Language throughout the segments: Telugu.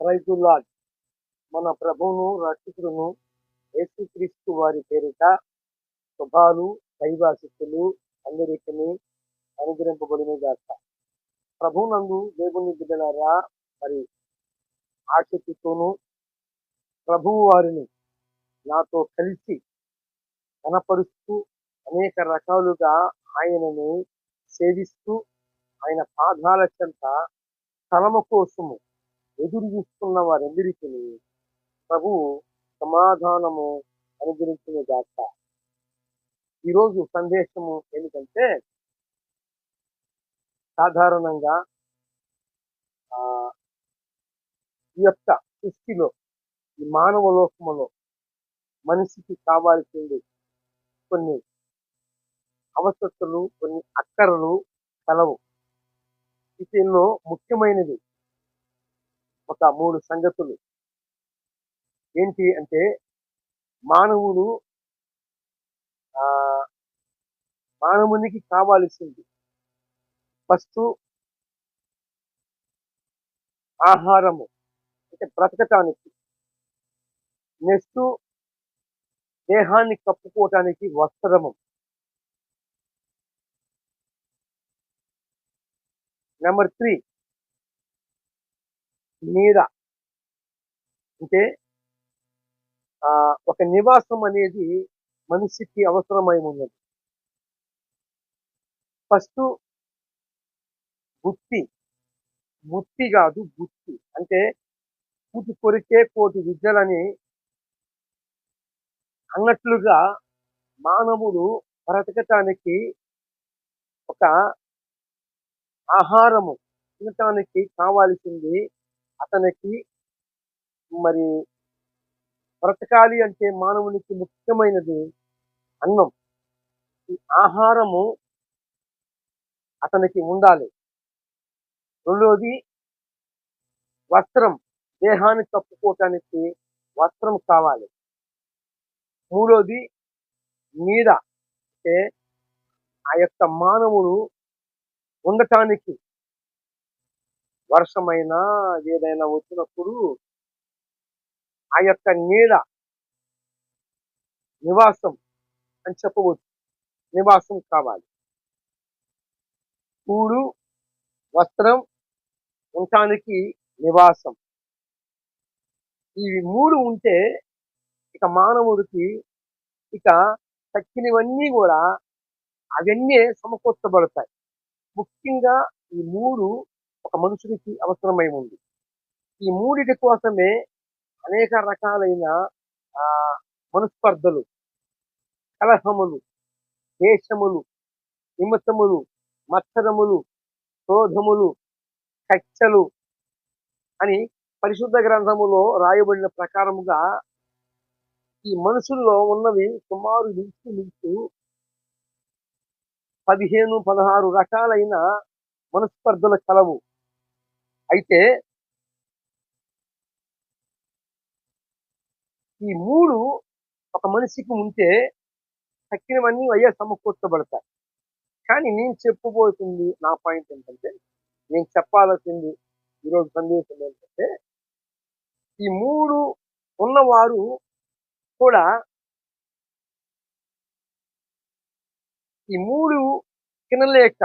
రైతుల్లా మన ప్రభువును రక్షకుడును యేసుక్రీస్తు వారి పేరిట శుభాలు దైవాశిస్తులు అందరికీ అనుగ్రహింపబడిన గాక. ప్రభునందు దేవుని బిడ్డలారా మరి ఆసక్తితోనూ ప్రభువు వారిని నాతో కలిసి కనపరుస్తూ అనేక రకాలుగా ఆయనను సేవిస్తూ ఆయన పాదాల చెంత స్థలము కోసము. ఎదురు చూస్తున్న వారందరికీ ప్రభు సమాధానము అనుగ్రహించిన గాక. ఈరోజు సందేశము ఏమిటంటే సాధారణంగా ఆ ఈ యొక్క సృష్టిలో ఈ మానవ లోకములో మనిషికి కావాల్సింది కొన్ని అవసరతలు కొన్ని అక్కరలు కలవు. వీటిల్లో ముఖ్యమైనది ఒక మూడు సంగతులు. ఏంటి అంటే మానవుడు మానవునికి కావాల్సింది. ఫస్ట్ ఆహారము అంటే బ్రతకటానికి. నెక్స్ట్ దేహాన్ని కప్పుకోవటానికి వస్త్రము. నెంబర్ త్రీ మీద. అంటే ఒక నివాసం అనేది మనిషికి అవసరమై ఉన్నది. ఫస్ట్ బుద్ధి బుద్ధి కాదు బుద్ధి అంటే కూటి కొరికే కోటి విద్యలని అన్నట్లుగా మానవుడు బ్రతకటానికి ఒక ఆహారము తినటానికి కావాల్సింది అతనికి మరి బ్రతకాలి అంటే మానవునికి ముఖ్యమైనది అన్నం. ఈ ఆహారము అతనికి ఉండాలి. రెండోది వస్త్రం. దేహాన్ని తప్పుకోవటానికి వస్త్రం కావాలి. మూడోది నీడ. అంటే ఆ యొక్క మానవుడు ఉండటానికి వర్షమైనా ఏదైనా వచ్చినప్పుడు ఆ యొక్క నీడ నివాసం అని చెప్పవచ్చు. నివాసం కావాలి. కూడు వస్త్రం ఉండటానికి నివాసం. ఇవి మూడు ఉంటే ఇక మానవుడికి ఇక తక్కినవన్నీ కూడా అవన్నీ సమకూర్చబడతాయి. ముఖ్యంగా ఈ మూడు ఒక మనుషునికి అవసరమై ఉంది. ఈ మూడిటి కోసమే అనేక రకాలైన ఆ మనస్పర్ధలు కలహములు దేశములు నిమిత్తములు మత్సరములు క్రోధములు కక్షలు అని పరిశుద్ధ గ్రంథములో రాయబడిన ప్రకారముగా ఈ మనుషుల్లో ఉన్నవి సుమారు నిలిచి నిలిచి పదిహేను పదహారు రకాలైన మనస్పర్ధల కలవు. అయితే ఈ మూడు ఒక మనిషికి ఉంటే తక్కినవన్నీ అయ్యే సమకూర్చబడతాయి. కానీ నేను చెప్పబోతుంది నా పాయింట్ ఏంటంటే నేను చెప్పాల్సింది ఈరోజు సందేశం ఏంటంటే ఈ మూడు ఉన్నవారు కూడా ఈ మూడు తినలేక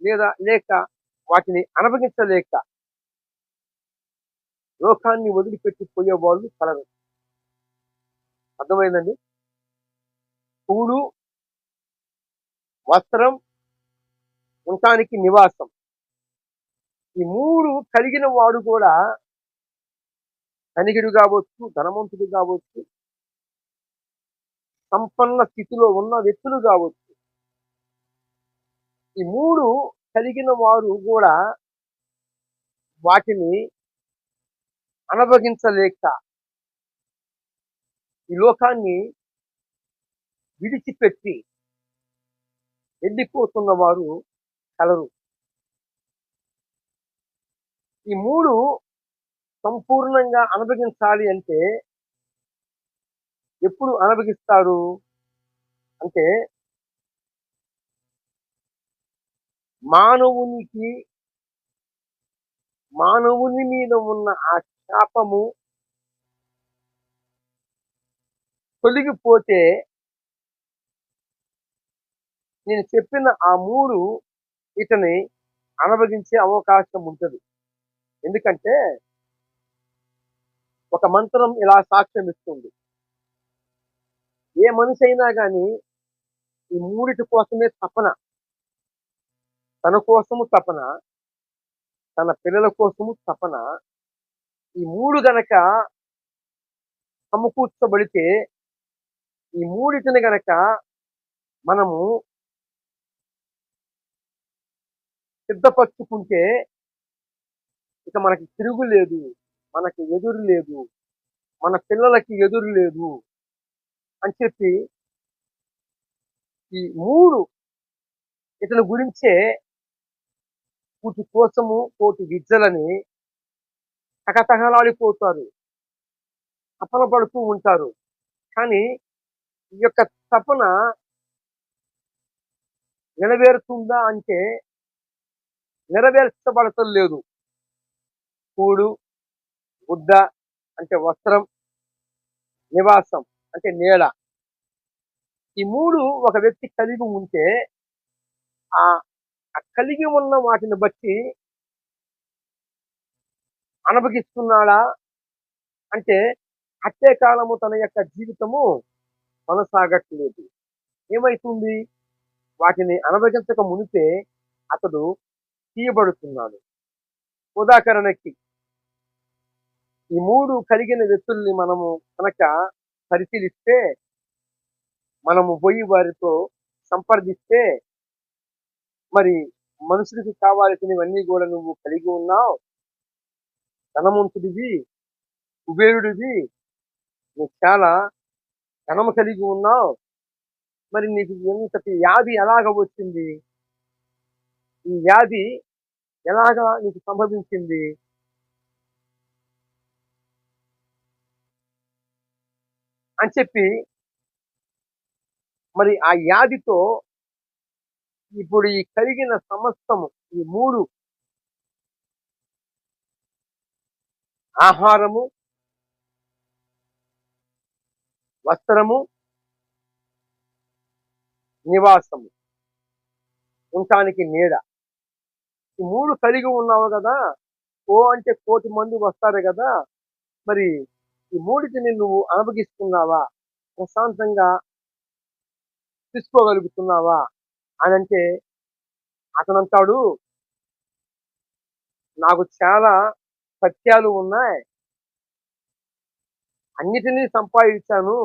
లేదా లేక వాటిని అనుభవించలేక లోకాన్ని వదిలిపెట్టి పోయే వాళ్ళు కలరు. అర్థమైందండి? పూలు వస్త్రం ఉండటానికి నివాసం. ఈ మూడు కలిగిన వాడు కూడా ధనికుడు కావచ్చు ధనవంతుడు కావచ్చు సంపన్న స్థితిలో ఉన్న వ్యక్తులు కావచ్చు. ఈ మూడు కలిగిన వారు కూడా వాటిని అనుభవించలేక ఈ లోకాన్ని విడిచిపెట్టి వెళ్ళిపోతున్న వారు కలరు. ఈ మూడు సంపూర్ణంగా అనుభవించాలి అంటే ఎప్పుడు అనుభవిస్తారు అంటే మానవునికి మానవుని మీద ఉన్న ఆ శాపము తొలగిపోతే నేను చెప్పిన ఆ మూడు ఇతని అనుభవించే అవకాశం ఉంటుంది. ఎందుకంటే ఒక మంత్రం ఇలా సాక్ష్యం ఇస్తుంది. ఏ మనిషి అయినా కానీ ఈ మూడిటి కోసమే తపన. తన కోసము తపన. తన పిల్లల కోసము తపన. ఈ మూడు గనక సమకూర్చబడితే ఈ మూడిటిని గనక మనము సిద్ధపరచుకుంటే ఇక మనకి తిరుగు లేదు మనకి ఎదురు లేదు మన పిల్లలకి ఎదురు లేదు అని చెప్పి ఈ మూడు ఇతని గురించే వీటి కోసము కోటి విద్యలని తగతగలాడిపోతారు తపన పడుతూ ఉంటారు. కానీ ఈ యొక్క తపన నెరవేరుతుందా అంటే నెరవేర్చబడటం లేదు. కూడు బుద్ధ అంటే వస్త్రం నివాసం అంటే నేల ఈ మూడు ఒక వ్యక్తి కలిగి ఉంటే ఆ కలిగి ఉన్న వాటిని బట్టి అనుభవిస్తున్నాడా అంటే అట్టే కాలము తన యొక్క జీవితము కొనసాగట్లేదు. ఏమైతుంది? వాటిని అనుభవించక మునిపే అతడు తీయబడుతున్నాడు. ఉదాహరణకి ఈ మూడు కలిగిన వ్యక్తుల్ని మనము కనుక పరిశీలిస్తే మనము పోయి వారితో సంప్రదిస్తే మరి మనుషుడికి కావాల్సినవన్నీ కూడా నువ్వు కలిగి ఉన్నావు. ధనవంతుడివి కుబేరుడివి నువ్వు చాలా ధనము కలిగి ఉన్నావు. మరి నీకు ఎంతటి వ్యాధి ఎలాగ వచ్చింది? ఈ వ్యాధి ఎలాగా నీకు సంభవించింది? అని చెప్పి మరి ఆ వ్యాధితో ఇప్పుడు ఈ కలిగిన సమస్తము ఈ మూడు ఆహారము వస్త్రము నివాసము ఉండటానికి నీడ. ఈ మూడు కలిగి ఉన్నావు కదా ఓ అంటే కోటి మంది వస్తారు కదా మరి ఈ మూడిటిని నువ్వు అనుభవిస్తున్నావా ప్రశాంతంగా తీసుకోగలుగుతున్నావా? అని అంటే అతను అంటాడు నాకు చాలా సత్యాలు ఉన్నాయి. అన్నిటినీ సంపాదించాను.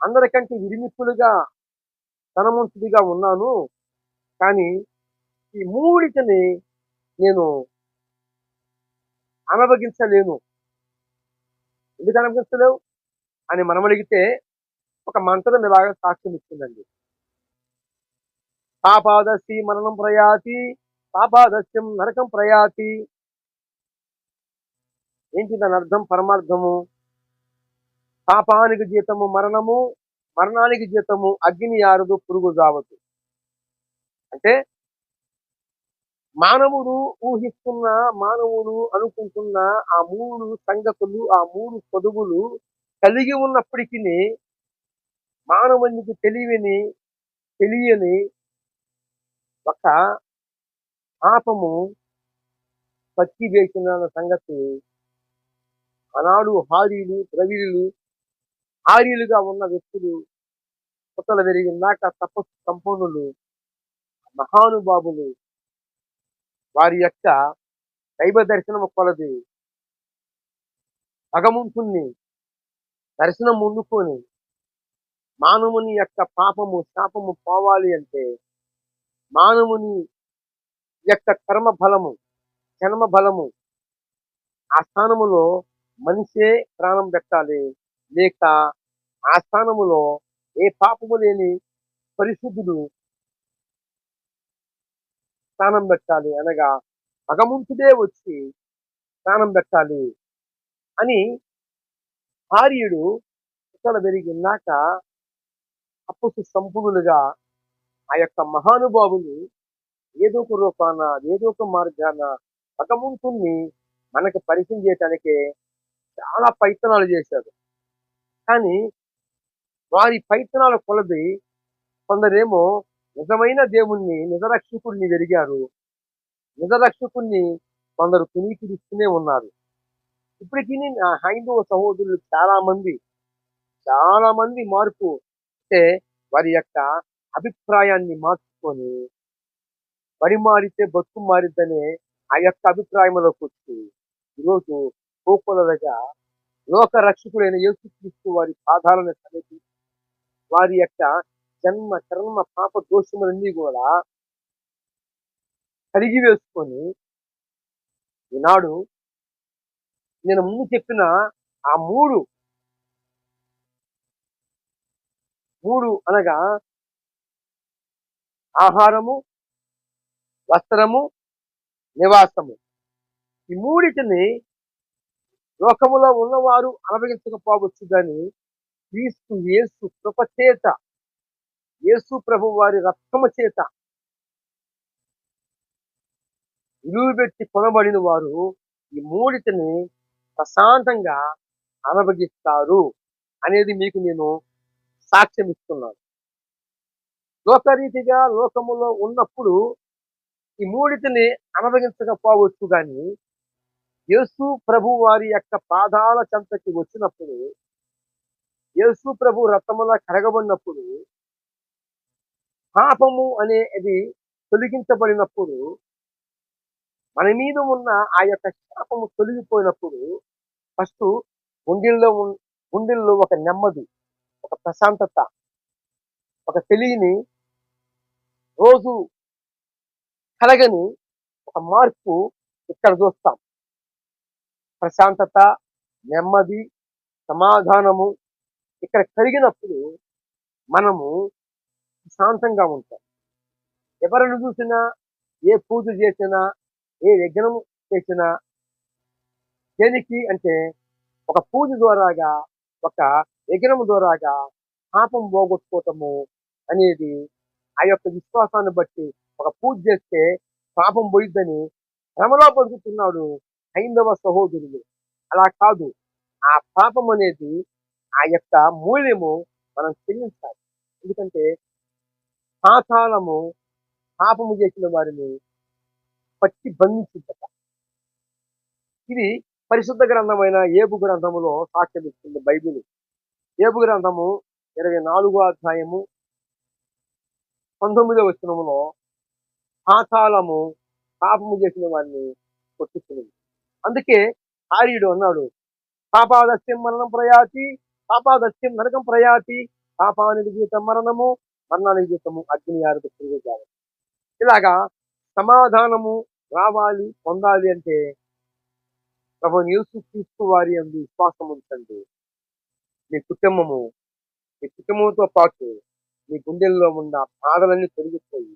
అందరికంటే విరిమిప్పులుగా ధనవంతుడిగా ఉన్నాను. కానీ ఈ మూడిటిని నేను అనుభవించలేను ఎందుకు అనుభవించలేవు అని మనం అడిగితే ఒక మంత్రం ఇలాగ సాక్ష్యం ఇచ్చిందండి. పాపాదస్తి మరణం ప్రయాతి పాపాదస్యం నరకం ప్రయాతి. ఏంటి దాని అర్థం? పరమార్థము. పాపానికి జీతము మరణము మరణానికి జీతము అగ్ని ఆరదు పురుగు జావదు అంటే మానవుడు ఊహిస్తున్న మానవుడు అనుకుంటున్న ఆ మూడు సంగతులు ఆ మూడు పొదుగులు కలిగి ఉన్నప్పటికీ మానవునికి తెలివిని తెలియని ఒక పాపము పచ్చి వేసిన సంగతి ఆనాడు హారీలు ద్రవిడులు ఆర్యులుగా ఉన్న వ్యక్తులు కొత్తల పెరిగినాక తపస్సు సంపన్నులు మహానుభావులు. వారి యొక్క దైవ దర్శనం కొలది. భగవంతుణ్ణి దర్శనం ముందుకొని మానవుని యొక్క పాపము శాపము పోవాలి అంటే మానవుని యొక్క కర్మ బలము జన్మ బలము ఆ స్థానములో మనిషే ప్రాణం పెట్టాలి. లేక ఆ స్థానములో ఏ పాపము లేని పరిశుద్ధుడు స్నానం పెట్టాలి అనగా భగవంతుడే వచ్చి స్నానం పెట్టాలి అని ఆర్యుడు ఇక్కడ పెరిగినాక అప్పుసు సంపూర్ణులుగా ఆ యొక్క మహానుభావుని ఏదో ఒక రూపాన ఏదో ఒక మార్గాన భగవంతుణ్ణి మనకు పరిచయం చేయటానికే చాలా ప్రయత్నాలు చేశారు కానీ వారి ప్రయత్నాల కొలది కొందరేమో నిజమైన దేవుణ్ణి నిజరక్షకుడిని వెరిగారు. నిజరక్షకుణ్ణి కొందరు కునీకిరిస్తూనే ఉన్నారు. ఇప్పటికీ నా హైందవ సహోదరులు చాలామంది చాలామంది మార్పు అంటే వారి యొక్క అభిప్రాయాన్ని మార్చుకొని బడి మారితే బతుకు మారిద్దనే ఆ యొక్క అభిప్రాయంలోకి వచ్చి ఈరోజు కోకొలగా లోక రక్షకుడైన యేసుక్రీస్తు వారి సాధారణ సమితి వారి యొక్క జన్మ కర్మ పాప దోషములన్నీ కూడా కడిగి వేసుకొని ఈనాడు నేను ముందు చెప్పిన ఆ మూడు మూడు అనగా ఆహారము వస్త్రము నివాసము. ఈ మూడిటిని లోకములో ఉన్నవారు అనుభవించకపోవచ్చు కానీ క్రీస్తు యేసు కృపచేత యేసు ప్రభు వారి రక్తము చేత విలువబెట్టి కొనబడిన వారు ఈ మూడిటిని ప్రశాంతంగా అనుభవిస్తారు అనేది మీకు నేను సాక్ష్యం ఇస్తున్నాను లోకరీతిగా లోకములో ఉన్నప్పుడు ఈ మూడిటిని అనుభవించకపోవచ్చు కానీ యేసు ప్రభు వారి యొక్క పాదాల చెంతకి వచ్చినప్పుడు యేసు ప్రభు రక్తముల కరగబడినప్పుడు పాపము అనేది తొలగించబడినప్పుడు మన మీద ఉన్న ఆ యొక్క శాపము తొలగిపోయినప్పుడు ఫస్ట్ గుండెల్లో గుండెల్లో ఒక నెమ్మది ఒక ప్రశాంతత ఒక తెలియని రోజు కలగని ఒక మార్పు ఇక్కడ చూస్తాం. ప్రశాంతత నెమ్మది సమాధానము ఇక్కడ కలిగినప్పుడు మనము శాంతంగా ఉంటాం. ఎవరిని చూసినా ఏ పూజ చేసినా ఏ యజ్ఞం చేసినా దేనికి అంటే ఒక పూజ ద్వారాగా ఒక యజ్ఞం ద్వారాగా పాపం పోగొట్టుకోవటము అనేది ఆ యొక్క విశ్వాసాన్ని బట్టి ఒక పూజ చేస్తే పాపం పోయిద్దని భ్రమలో బతుకుతున్నాడు హైందవ సహోదరుడు అలా కాదు. ఆ పాపం అనేది ఆ యొక్క మూల్యము మనం చెల్లించాలి. ఎందుకంటే పాతాళము పాపము చేసిన వారిని పట్టి బంధించిందట. ఇది పరిశుద్ధ గ్రంథమైన ఏబు గ్రంథములో సాక్ష్యం ఇస్తుంది బైబిల్. ఏబు గ్రంథము ఇరవై నాలుగో అధ్యాయము పంతొమ్మిదో వచనంలో పాతాళము పాపము చేసిన వారిని కొట్టుకున్నది అందుకే ఆర్యుడు అన్నాడు పాపాదస్యం మరణం ప్రయాతి పాపాదస్యం నరకం ప్రయాతి పాపానికి జీతం మరణము మరణానికి జీతము అగ్ని ఆరదు ఇలాగా సమాధానము రావాలి పొందాలి అంటే ప్రభు యేసు క్రీస్తు వారి అందు విశ్వాసం ఉంచండి. మీ కుటుంబము మీ కుటుంబంతో పాటు మీ గుండెల్లో ఉన్న బాధలన్నీ తొలగిపోయి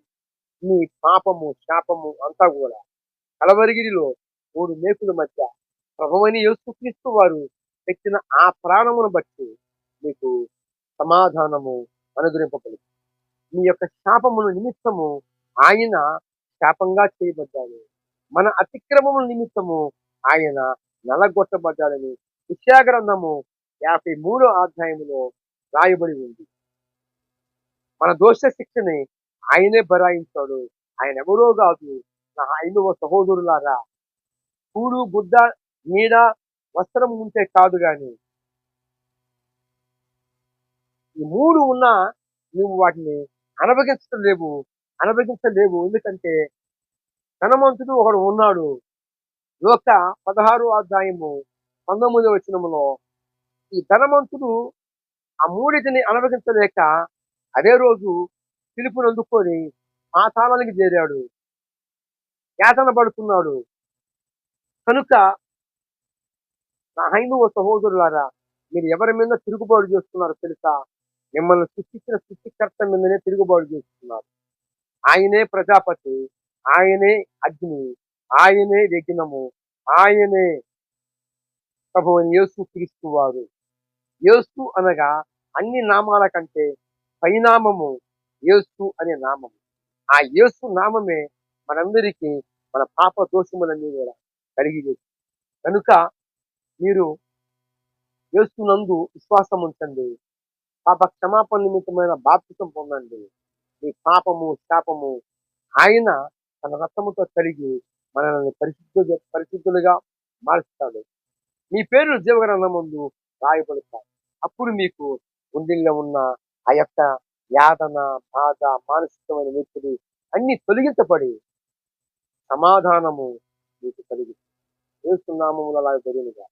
మీ పాపము శాపము అంతా కూడా కలవరిగిరిలో మూడు మేకుల మధ్య ప్రభువని యేసుక్రీస్తు వారు పెట్టిన ఆ ప్రాణమును బట్టి మీకు సమాధానము అనుగ్రహింపబడింది. మీ యొక్క శాపముల నిమిత్తము ఆయన శాపంగా చేయబడ్డాడు. మన అతిక్రమముల నిమిత్తము ఆయన నలగొట్టబడ్డాడని విషయాగ్రంథము యాభై మూడో అధ్యాయములో రాయబడి ఉంది. మన దోష శిక్షని ఆయనే బరాయించాడు ఆయన ఎవరో కాదు. నా ఐదవ సహోదరులారా కూడు గుడ్డ నీడ వస్త్రం ఉంటే కాదు గాని ఈ మూడు ఉన్నా నువ్వు వాటిని అనుభవించడం లేవు అనుభవించలేవు ఎందుకంటే ధనవంతుడు ఒకడు ఉన్నాడు. లోక పదహారు అధ్యాయము పంతొమ్మిదవ వచ్చినములో ఈ ధనవంతుడు ఆ మూడిటిని అనుభవించలేక అదే రోజు పిలుపుని అందుకొని పాతాళానికి చేరాడు. యాతన పడుతున్నాడు కనుక నా హైందవ సహోదరులారా మీరు ఎవరి మీద తిరుగుబాటు చేస్తున్నారు తెలుసా? మిమ్మల్ని సృష్టించిన సృష్టికర్త మీదనే తిరుగుబాటు చేస్తున్నారు. ఆయనే ప్రజాపతి ఆయనే అగ్ని ఆయనే యజ్ఞము ఆయనే ప్రభువుని యేసు క్రీస్తు వారు. యేసు అనగా అన్ని నామాల కంటే పైనామము యేసు అనే నామము. ఆ యేసు నామమే మనందరికీ మన పాప దోషములన్నీ కూడా కలిగి కనుక మీరు చేస్తున్నందు విశ్వాసం ఉంచండి. పాప క్షమాపణ నిమిత్తమైన బాప్తికం పొందండి. మీ పాపము శాపము ఆయన తన రక్తముతో కలిగి మనల్ని పరిశుద్ధ పరిశుద్ధులుగా మార్చుతాడు. మీ పేరు జీవగ్రంథం ముందు రాయబడతాయి. అప్పుడు మీకు గుండెల్లో ఉన్న ఆ యొక్క యాతన బాధ మానసికమైన వ్యక్తులు అన్ని తొలగించబడి సమాధానము మీకు కలిగి. చేస్తున్నాము అలా జరిగినగా.